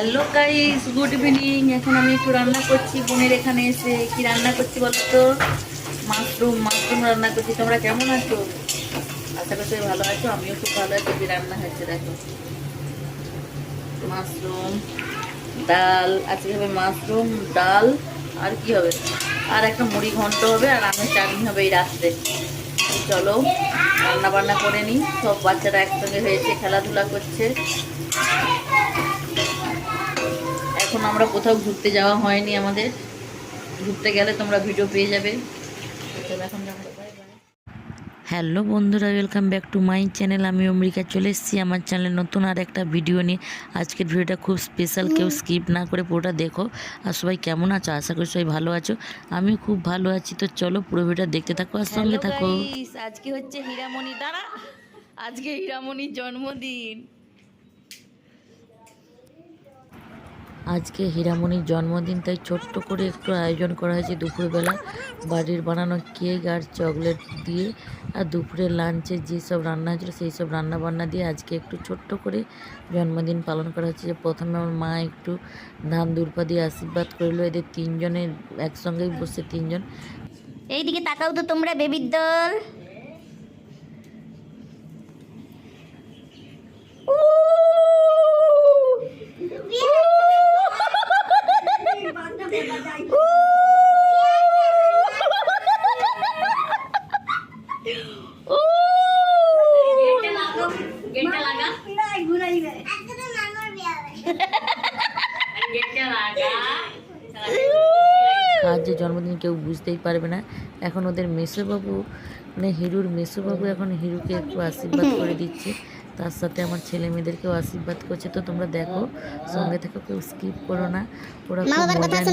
Hello guys good evening এখন আমি একটু রান্না করছি। বোনের এখানে এসে কি রান্না করছি বলো তো মাশরুম মাশরুম রান্না করছি। তোমরা কেমন আছো? আশা করছি ভালো আছো। আমিও খুব ভালো আছি। কি রান্না হয়েছে দেখো? মাশরুম, ডাল। আজকে হবে মাশরুম, ডাল। আর কি হবে? আর একটা মুড়ি ঘন্ট হবে আর আমের চাটনি হবে এই রাত্রে। চলো রান্না বান্না করে নিই। সব বাচ্চারা একসঙ্গে হয়েছে, খেলাধুলা করছে। এখন আমরা কোথাও ঘুরতে যাওয়া হয়নি আমাদের। ঘুরতে গেলে তোমরা ভিডিও পেয়ে যাবে। এখন যাব। বাই বাই হ্যালো বন্ধুরা welcome back to my channel আমি অমরিকা চলে এসেছি আমার চ্যানেলে নতুন আর একটা ভিডিও নিয়ে। আজকের ভিডিওটা খুব স্পেশাল কেউ স্কিপ না করে পুরোটা দেখো। আর সবাই কেমন আছো? আশা করি সবাই ভালো আছো। আমিও খুব ভালো আছি। তো চলো পুরো ভিডিওটা দেখতে থাকো আর সঙ্গে থাকো। আজকে হচ্ছে হীরামণি দাঁড়া। আজকে হীরামণির জন্মদিন। আজকে হীরামণির জন্মদিন, তাই ছোট্ট করে একটু আয়োজন করা হয়েছে দুপুরবেলা। বাড়ির বানানো কেক আর চকলেট দিয়ে আর দুপুরে লাঞ্চে যেসব রান্না হয়েছিল, সেই সব রান্না বান্না দিয়ে আজকে একটু ছোট্ট করে জন্মদিন পালন করা হচ্ছে। যে প্রথমে আমার মা একটু ধান দুর্পা দিয়ে আশীর্বাদ করল। এদের তিনজনের একসঙ্গেই বসে, তিনজন। এইদিকে তাকাও তো তোমরা বেবির দল। কার যে জন্মদিন কেউ বুঝতেই পারবে না এখন ওদের মেসোবাবু মানে হিরুর মেসোবাবু এখন হিরুকে একটু আশীর্বাদ করে দিচ্ছে তার সাথে আমার ছেলে মেয়েদেরকেও আশীর্বাদ করছে তো তোমরা দেখো সঙ্গে থেকে কেউ স্কিপ করো না ওরা খুব মজা নিচ্ছে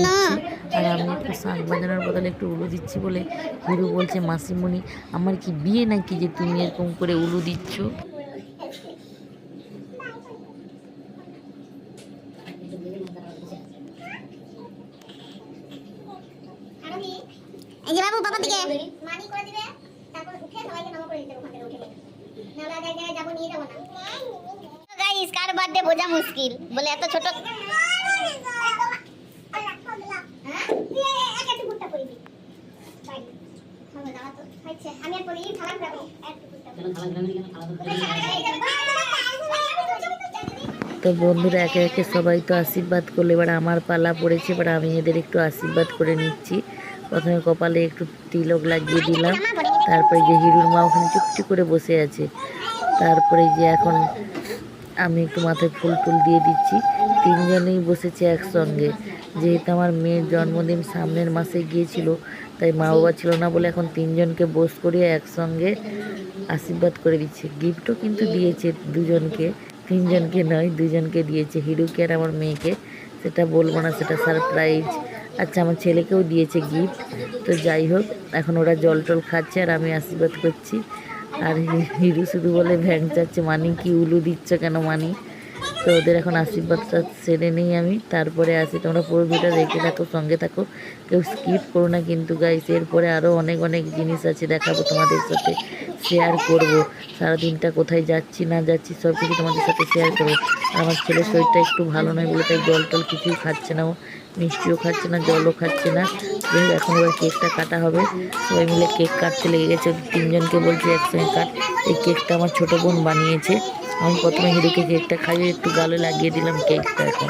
আর আমি একটু শাঁখ বাজানোর বদলে একটু উলু দিচ্ছি বলে হিরু বলছে মাসিমণি আমার কি বিয়ে নাকি যে তুমি এরকম করে উলু দিচ্ছ বাবু বাবার দিকে। মানি করে দিবে তারপর উঠে সবাইকে নমো করে দিতে ওখান থেকে উঠে নাহলে এক জায়গায় যাব নিয়ে যাব না। গাইস কার বার্থডে বোঝা মুশকিল। বলে এত ছোট আমি আর পড়ি যাব। তো বন্ধুরা একে একে সবাই তো আশীর্বাদ করল। এবার আমার পালা পড়েছে এবার আমি এদের একটু আশীর্বাদ করে নিচ্ছি। প্রথমে কপালে একটু তিলক লাগিয়ে দিলাম। তারপরে যে হিরুর মা ওখানে চুপটি করে বসে আছে। তারপরে যে এখন আমি একটু মাথায় ফুল টুল দিয়ে দিচ্ছি। তিনজনেই বসেছে একসঙ্গে। যেহেতু আমার মেয়ের জন্মদিন সামনের মাসে গিয়েছিল, তাই মা বাবা ছিল না বলে এখন তিনজনকে বোস করিয়ে একসঙ্গে আশীর্বাদ করে দিচ্ছে। গিফটও কিন্তু দিয়েছে দুজনকে। তিনজনকে নয়, দুজনকে দিয়েছে। হিরুকে আর আমার মেয়েকে। সেটা বলব না, সেটা সারপ্রাইজ আচ্ছা আমার ছেলেকেও দিয়েছে গিফট তো যাই হোক, এখন ওরা জল টল খাচ্ছে আর আমি আশীর্বাদ করছি। আর হিরু শুধু বলে ভ্যাং চাচ্ছে মানি কি উলু দিচ্ছে কেন মানি তো ওদের এখন আশীর্বাদটা সেরে নিই আমি। তারপরে আসি তোমরা পুরো ভিডিও দেখে থাকো, সঙ্গে থাকো। কেউ স্কিপ করো না কিন্তু গাইস এরপরে আরও অনেক অনেক জিনিস আছে দেখাবো তোমাদের সাথে শেয়ার করব। সারাদিনটা কোথায় যাচ্ছি, না যাচ্ছি সব কিছু তোমাদের সাথে শেয়ার করব। আমার ছেলের শরীরটা একটু ভালো নয় বলে তাই জল টল কিছুই খাচ্ছে না ও। মিষ্টিও খাচ্ছে না, জলও খাচ্ছে না। যাই এখন এবার কেকটা কাটা হবে। সবাই মিলে কেক কাটতে লেগে গেছে, তিনজনকে বলছি একসঙ্গে কাট। এই কেকটা আমার ছোটো বোন বানিয়েছে। আমি প্রথমে হিরুকে কেকটা খাইয়ে একটু গালে লাগিয়ে দিলাম কেকটা এখন।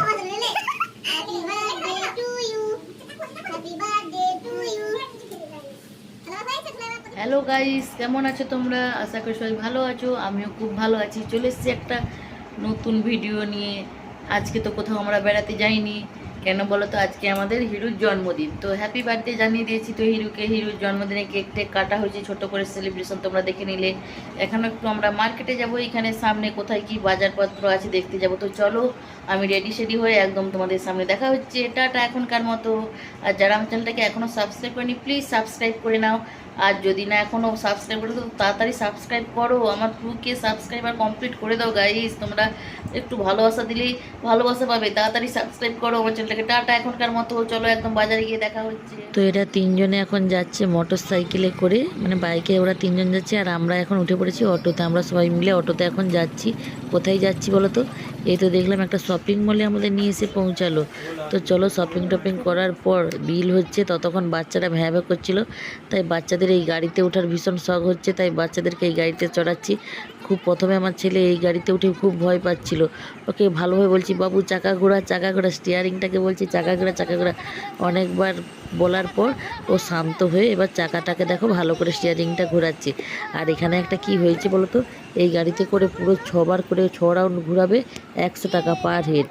হ্যালো গাইস কেমন আছো তোমরা? আশা করি সবাই ভালো আছো, আমিও খুব ভালো আছি। চলে এসেছি একটা নতুন ভিডিও নিয়ে। আজকে তো কোথাও আমরা বেড়াতে যাইনি। কেন বলো তো? আজকে আমাদের হিরুর জন্মদিন। তো হ্যাপি বার্থডে জানিয়ে দিয়েছি তো হিরুকে। হিরুর জন্মদিনে কেক টেক কাটা হয়েছে, ছোট করে সেলিব্রেশন তোমরা দেখে নিলে। এখন একটু আমরা মার্কেটে যাব, এখানে সামনে কোথায় কি বাজারপত্র আছে দেখতে যাব। তো চলো, আমি রেডি সেডি হয়ে একদম তোমাদের সামনে দেখা হচ্ছে। টাটা এখনকার মতো। আর যারা আমার চ্যানেলটাকে এখনও সাবস্ক্রাইব করেনি প্লিজ সাবস্ক্রাইব করে নাও। আর যদি না এখনও সাবস্ক্রাইব করে তো তাড়াতাড়ি সাবস্ক্রাইব করো। আমার টুকে সাবস্ক্রাইবার কমপ্লিট করে দাও গাইস তোমরা একটু ভালোবাসা দিলেই ভালোবাসা পাবে। তাড়াতাড়ি সাবস্ক্রাইব করো আমার চ্যানেলটাকে টাটা, এখনকার মতো। চলো একদম বাজারে গিয়ে দেখা হচ্ছে। তো এরা তিনজনে এখন যাচ্ছে মোটর সাইকেলে করে। মানে বাইকে ওরা তিনজন যাচ্ছে, আর আমরা এখন উঠে পড়েছি অটোতে। আমরা সবাই মিলে অটোতে এখন যাচ্ছি। কোথায় যাচ্ছি বলো তো? এই তো দেখলাম একটা শপিং মলে আমাদের নিয়ে এসে পৌঁছালো। তো চলো শপিং টপিং করার পর বিল হচ্ছে, ততক্ষণ বাচ্চারা ভ্যাঁ ভ্যাঁ করছিল। তাই বাচ্চাদের এই গাড়িতে ওঠার ভীষণ শখ হচ্ছে, তাই বাচ্চাদেরকে এই গাড়িতে চড়াচ্ছি। খুব প্রথমে আমার ছেলে এই গাড়িতে উঠে খুব ভয় পাচ্ছিল। ওকে ভালোভাবে বলছি, বাবু, চাকা ঘোরা চাকা ঘোরা স্টিয়ারিংটাকে বলছি, চাকা ঘোরা চাকা ঘোরা। অনেকবার বলার পর ও শান্ত হয়ে এবার চাকাটাকে দেখো ভালো করে স্টিয়ারিংটা ঘোরাচ্ছে। আর এখানে একটা কি হয়েছে বলো তো এই গাড়িতে করে পুরো ছবার করে ছ রাউন্ড ঘোরাবে, একশো টাকা পার হেড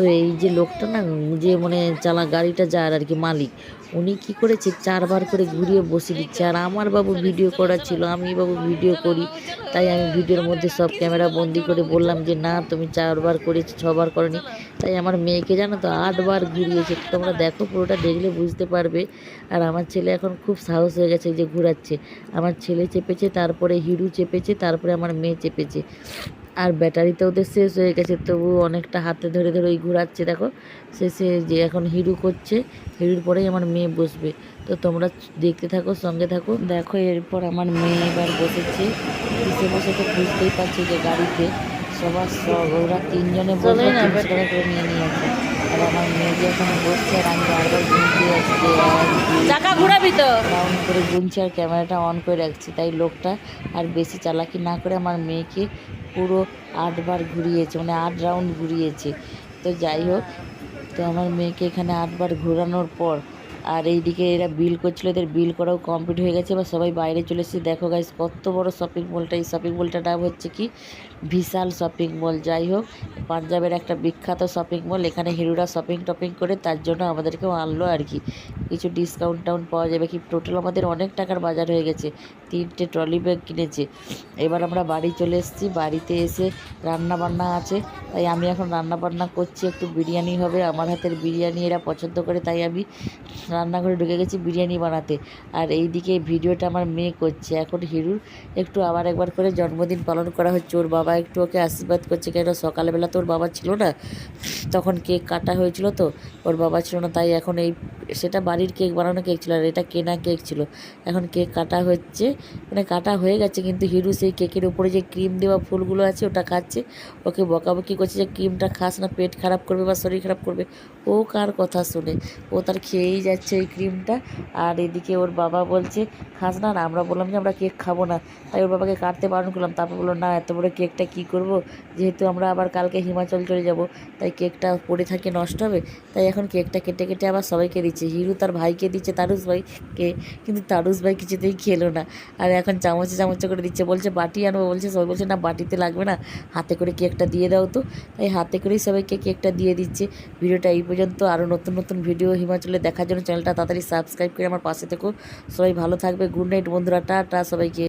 তো এই যে লোকটা না, যে মানে চালা গাড়িটা যার আর কি মালিক, উনি কি করেছে, চারবার করে ঘুরিয়ে বসে দিচ্ছে। আর আমার বাবু ভিডিও করা ছিল, আমি বাবু ভিডিও করি। তাই আমি ভিডিওর মধ্যে সব ক্যামেরা বন্দি করে বললাম যে, না, তুমি চারবার করেছ, ছবার করনি। তাই আমার মেয়েকে জানো তো, আটবার ঘুরিয়েছে। তোমরা দেখো পুরোটা, দেখলে বুঝতে পারবে। আর আমার ছেলে এখন খুব সাহস হয়ে গেছে যে ঘোরাচ্ছে। আমার ছেলে চেপেছে, তারপরে হিরু চেপেছে, তারপরে আমার মেয়ে চেপেছে। আর ব্যাটারিতেও তো ওদের শেষ হয়ে গেছে তবু অনেকটা হাতে ধরে ধরে ওই ঘোরাচ্ছে দেখো। শেষে যে এখন হিরু করছে হিরুর পরেই আমার মেয়ে বসবে। তো তোমরা দেখতে থাকো সঙ্গে থাকো। দেখো এরপর আমার মেয়ে এবার বসেছে। বসে বসে তো বুঝতেই পারছি যে গাড়িতে সবার সব ওরা তিনজনে বসে করে নিয়ে নিয়েছে আর আমার মেয়ে যে বসছে আর আমি বারবার গুনতে যাচ্ছি চাকা ঘুরাবি তো। রাউন্ড করে গুনছি আর ক্যামেরাটা অন করে রাখছি তাই লোকটা আর বেশি চালাকি না করে আমার মেয়েকে পুরো আটবার ঘুরিয়েছে মানে আট রাউন্ড ঘুরিয়েছে। তো যাই হোক তো আমার মেয়েকে এখানে আটবার ঘোরানোর পর আর এইদিকে এরা বিল করছিল, এদের বিল করাও কমপ্লিট হয়ে গেছে। এবার সবাই বাইরে চলে এসেছে। দেখো গাইস কত বড় শপিং মলটা এই শপিং মলটার নাম হচ্ছে কি? বিশাল শপিং মল যাই হোক, পাঞ্জাবের একটা বিখ্যাত শপিং মল এখানে হিরোরা শপিং টপিং করে তার জন্য আমাদেরকেও আনলো আর কি। কিছু ডিসকাউন্ট টাউন পাওয়া যাবে। কি টোটাল আমাদের অনেক টাকার বাজার হয়ে গেছে। তিনটে ট্রলি ব্যাগ কিনেছে। এবার আমরা বাড়ি চলে এসেছি। বাড়িতে এসে রান্না বান্না আছে। তাই আমি এখন রান্না বান্না করছি। একটু বিরিয়ানি হবে। আমার হাতের বিরিয়ানি এরা পছন্দ করে, তাই আমি রান্নাঘরে ঢুকে গেছি বিরিয়ানি বানাতে। আর এই দিকে ভিডিওটা আমার মেয়ে করছে। এখন হিরুর একটু আবার একবার করে জন্মদিন পালন করা হচ্ছে। ওর বাবা একটু ওকে আশীর্বাদ করছে কেন সকালবেলা তো ওর বাবা ছিল না। তখন কেক কাটা হয়েছিল তো, ওর বাবা ছিল না, তাই এখন এই সেটা বাড়ির কেক বানানো কেক ছিল আর এটা কেনা কেক ছিল। এখন কেক কাটা হচ্ছে মানে কাটা হয়ে গেছে কিন্তু হিরু সেই কেকের উপরে যে ক্রিম দেওয়া ফুলগুলো আছে ওটা খাচ্ছে। ওকে বকাবকি করছে যে ক্রিমটা খাস না, পেট খারাপ করবে বা শরীর খারাপ করবে। ও কার কথা শুনে? ও তার খেয়েই যাচ্ছে। ওই ক্রিমটা। আর এদিকে ওর বাবা বলছে খাস না না আমরা বললাম যে আমরা কেক খাব না। তাই ওর বাবাকে কাটতে বারণ করলাম। তারপর বলল, না, এত বড় কেকটা কী করব? যেহেতু আমরা আবার কালকে হিমাচল চলে যাব, তাই কেকটা পড়ে থাকে নষ্ট হবে। তাই এখন কেকটা কেটে কেটে আবার সবাইকে দিচ্ছে। হিরু তার ভাইকে দিচ্ছে তারুস ভাইকে। কিন্তু তারুস ভাই কিছুতেই খেলো না। আর এখন চামচে চামচে করে দিচ্ছে। বলছে, বাটি আনব। বলছে, সবাই বলছে, না, বাটিতে লাগবে না। হাতে করে কেকটা দিয়ে দাও তো। তাই হাতে করেই সবাইকে কেকটা দিয়ে দিচ্ছে। ভিডিওটা এই পর্যন্ত। আরও নতুন নতুন ভিডিও হিমাচলে দেখার জন্য চ্যানেলটা তাড়াতাড়ি সাবস্ক্রাইব করে আমার পাশে থেকো। সবাই ভালো থাকবে গুড নাইট বন্ধুরা, টাটা, সবাইকে।